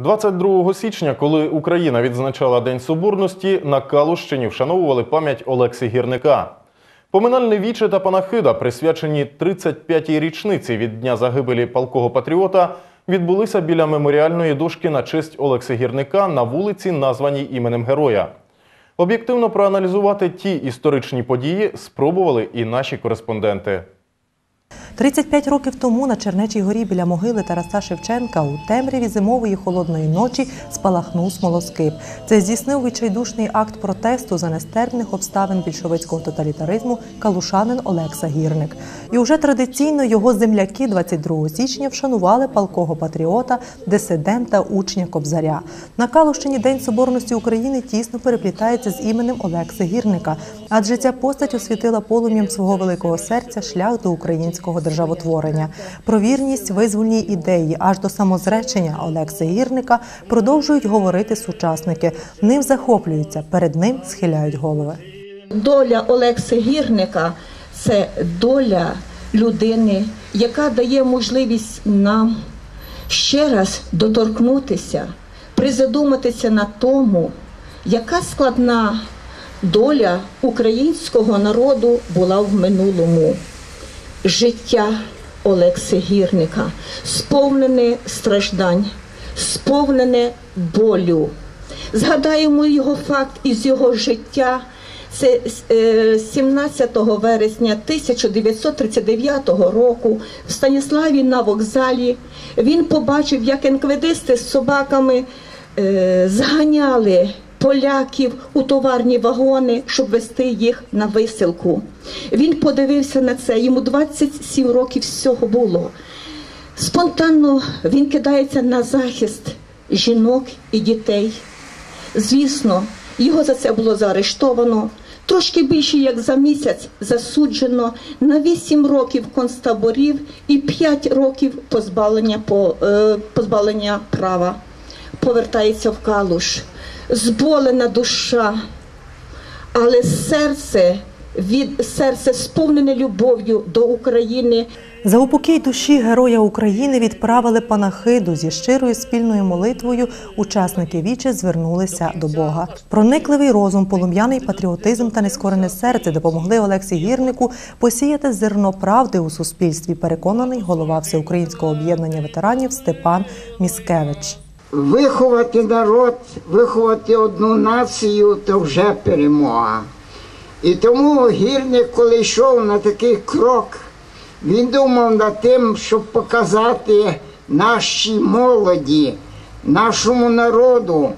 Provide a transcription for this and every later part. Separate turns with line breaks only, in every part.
22 січня, коли Україна відзначала День Соборності, на Калущині вшановували пам'ять Олекси Гірника. Поминальне віче та панахида, присвячені 35-й річниці від дня загибелі палкого патріота, відбулися біля меморіальної дошки на честь Олекси Гірника на вулиці, названій іменем героя. Об'єктивно проаналізувати ті історичні події спробували і наші кореспонденти.
35 років тому на Чернечій горі біля могили Тараса Шевченка у темряві зимової холодної ночі спалахнув смолоскип. Це здійснив відчайдушний акт протесту за нестерпних обставин більшовицького тоталітаризму калушанин Олекса Гірник. І вже традиційно його земляки 22 січня вшанували палкого патріота, дисидента, учня Кобзаря. На Калущині День Соборності України тісно переплітається з іменем Олекси Гірника, адже ця постать освітила полум'ям свого великого серця шлях до українського державотворення. Про вірність визвольній ідеї аж до самозречення Олекси Гірника продовжують говорити сучасники. Ним захоплюються, перед ним схиляють голови.
Доля Олекси Гірника це доля людини, яка дає можливість нам ще раз доторкнутися, призадуматися на тому, яка складна доля українського народу була в минулому. Життя Олекси Гірника сповнене страждань, сповнене болю. Згадаємо його факт із його життя. Це е, 17 вересня 1939 року в Станіславі на вокзалі він побачив, як енкведисти з собаками е, зганяли поляків у товарні вагони, щоб вести їх на висилку. Він подивився на це, йому 27 років всього було. Спонтанно він кидається на захист жінок і дітей. Звісно, його за це було заарештовано. Трошки більше як за місяць засуджено на 8 років концтаборів і 5 років позбавлення, позбавлення права. Повертається в калуш, зболена душа, але серце від серце сповнене любов'ю до України.
За упокій душі Героя України відправили панахиду зі щирою спільною молитвою. Учасники віче звернулися до Бога. Проникливий розум, полум'яний патріотизм та нескорене серце допомогли Олексі Гірнику посіяти зерно правди у суспільстві. Переконаний голова всеукраїнського об'єднання ветеранів Степан Міскевич.
Виховати народ, виховати одну націю то вже перемога. І тому гірник, коли йшов на такий крок, він думав над тим, щоб показати нашій молоді, нашому народу,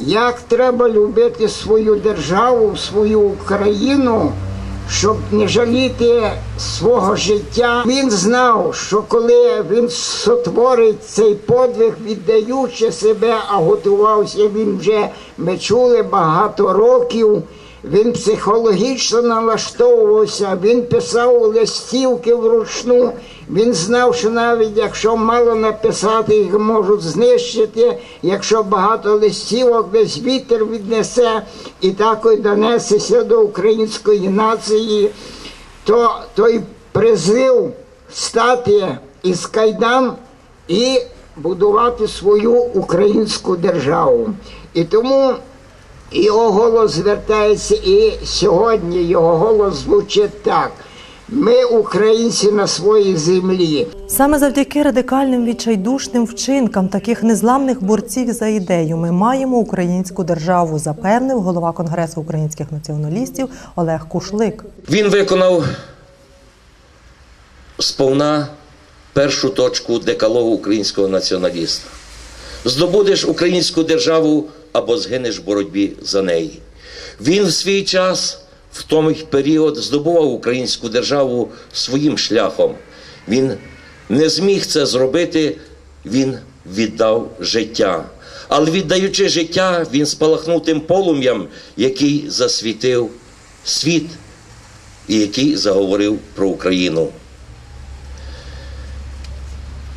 як треба любити свою державу, свою Україну, щоб не жаліти свого життя. Він знав, що коли він сотворить цей подвиг, віддаючи себе, а готувався він вже ми чули багато років. Він психологічно налаштовувався, він писав листівки вручну. Він знав, що навіть якщо мало написати, їх можуть знищити, якщо багато листівок десь вітер віднесе і так і донесеться до української нації, то той призив стати із кайдан і будувати свою українську державу. І тому його голос звертається, і сьогодні його голос звучить так. Ми, українці, на своїй землі.
Саме завдяки радикальним відчайдушним вчинкам таких незламних борців за ідею ми маємо українську державу, запевнив голова Конгресу українських націоналістів Олег Кушлик.
Він виконав сповна першу точку декалогу українського націоналіста. Здобудеш українську державу або згинеш в боротьбі за неї. Він в свій час, в той період, здобував українську державу своїм шляхом. Він не зміг це зробити, він віддав життя. Але віддаючи життя, він спалахнув тим полум'ям, який засвітив світ і який заговорив про Україну.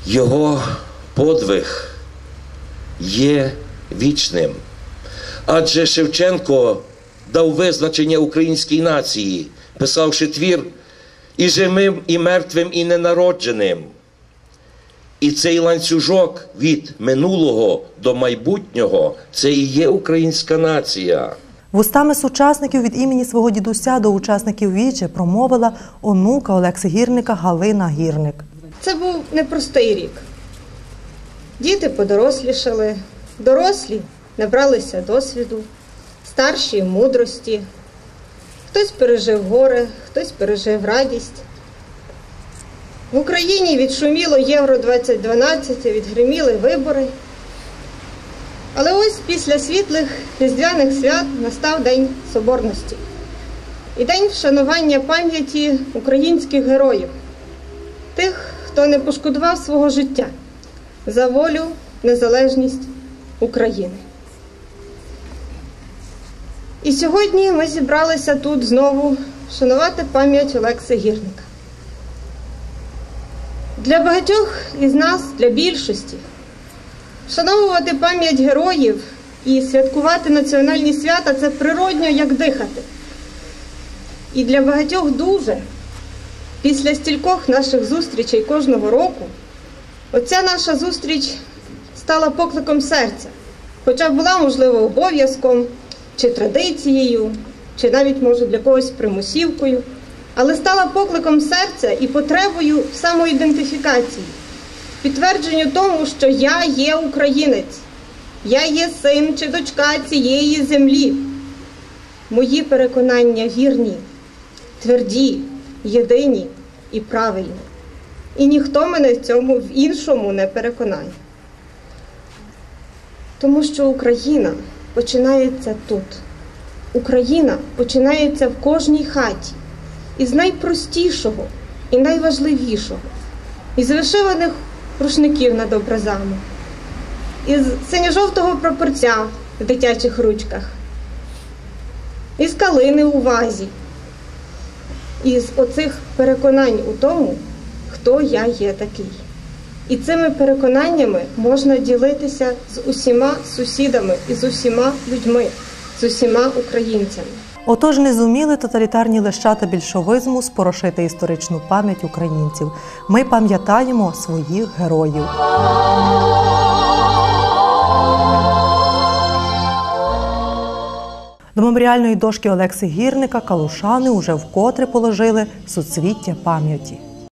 Його подвиг є вічним. Адже Шевченко дав визначення українській нації, писавши твір і живим, і мертвим, і ненародженим. І цей ланцюжок від минулого до майбутнього це і є українська нація.
Вустами сучасників від імені свого дідуся до учасників віче промовила онука Олекси Гірника Галина Гірник.
Це був непростий рік. Діти подорослішали, дорослі набралися досвіду, старші мудрості. Хтось пережив горе, хтось пережив радість. В Україні відшуміло Євро 2012, відгриміли вибори. Але ось після світлих різдвяних свят настав День Соборності і день вшанування пам'яті українських героїв тих, хто не пошкодував свого життя за волю, незалежність України. І сьогодні ми зібралися тут знову шанувати пам'ять Олекси Гірника. Для багатьох із нас, для більшості, вшановувати пам'ять героїв і святкувати національні свята це природньо як дихати. І для багатьох дуже Після стількох наших зустрічей кожного року, оця наша зустріч стала покликом серця, хоча була, можливо, обов'язком чи традицією, чи навіть, може, для когось примусівкою, але стала покликом серця і потребою самоідентифікації, підтвердженню тому, що я є українець, я є син чи дочка цієї землі. Мої переконання вірні, тверді, єдині і правильні. І ніхто мене в цьому в іншому не переконає. Тому що Україна починається тут. Україна починається в кожній хаті. Із найпростішого і найважливішого, із вишиваних рушників над образами, із синьо-жовтого прапорця в дитячих ручках, із калини у вазі, із оцих переконань у тому, хто я є такий. І цими переконаннями можна ділитися з усіма сусідами і з усіма людьми, з усіма українцями.
Отож, не зуміли тоталітарні лещата більшовизму спорошити історичну пам'ять українців. Ми пам'ятаємо своїх героїв. До меморіальної дошки Олекси Гірника калушани уже вкотре положили суцвіття пам'яті.